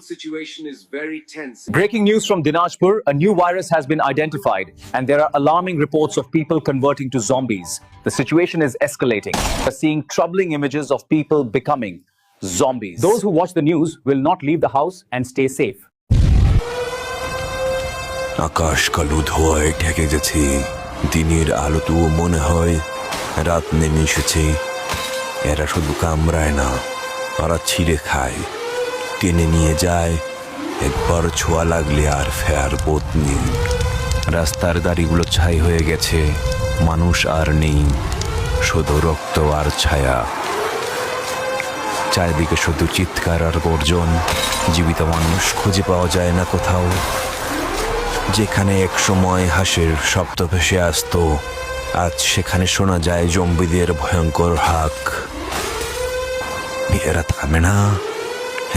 situation is very tense. Breaking news from Dinajpur a new virus has been identified, and there are alarming reports of people converting to zombies. The situation is escalating. We're seeing troubling images of people becoming zombies. Those who watch the news will not leave the house and stay safe. আকাশ কালো ধোয়ায় ঢেকে গেছে দিনের আলো তো মনে হয় রাত নেমে এসেছে এরা শুধু কামড়ায় না ওরা ছিঁড়ে খায় টেনে নিয়ে যায়। একবার ছোঁয়া লাগলে আর ফের বোধ নেই। রাস্তার দাড়িগুলো ছাই হয়ে গেছে। মানুষ আর নেই। শুধু রক্ত আর ছায়া। চারিদিকে শুধু চিৎকার আর গর্জন। জীবিত মানুষ খুঁজে পাওয়া যায় না কোথাও। যেখানে এক সময় হাসির শব্দ ভেসে আসতো, আজ সেখানে শোনা যায় জম্বিদের ভয়ঙ্কর হাক। এরা থামে না।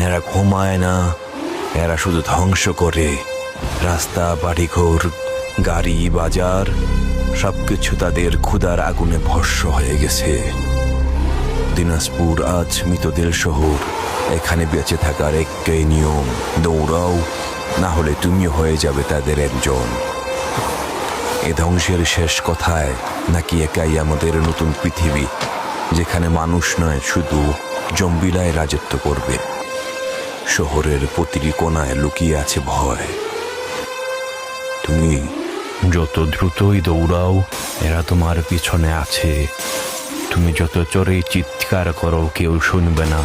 এরা ঘুমায় না, এরা শুধু ধ্বংস করে। রাস্তা, বাড়িঘর, গাড়ি, বাজার, সবকিছু তাদের ক্ষুধার আগুনে ভস্য হয়ে গেছে। দিনাজপুর আজ মৃতদের শহর। এখানে বেঁচে থাকার একটাই নিয়ম, দৌড়াও, না হলে তুমিও হয়ে যাবে তাদের একজন। এ ধ্বংসের শেষ কথায় নাকি একাই আমাদের নতুন পৃথিবী, যেখানে মানুষ নয়, শুধু জম্বিলায় রাজত্ব করবে। শহরের প্রতিটি কোনায় লুকিয়ে আছে ভয়। তুমি যত দ্রুতই দৌড়াও, এরা তোমার পিছনে আছে। তুমি যত চড়েই চিৎকার করো, কেউ শুনবে না।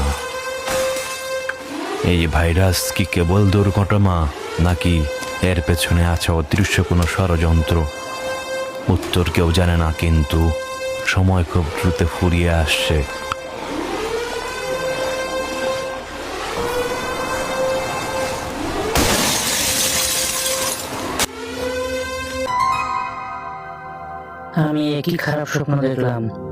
এই ভাইরাস কি কেবল দুর্ঘটনা, নাকি এর পেছনে আছে অদৃশ্য কোনো ষড়যন্ত্র? উত্তর কেউ জানে না, কিন্তু সময় খুব দ্রুত ফুরিয়ে আসছে। আমি একই খারাপ স্বপ্ন দেখলাম?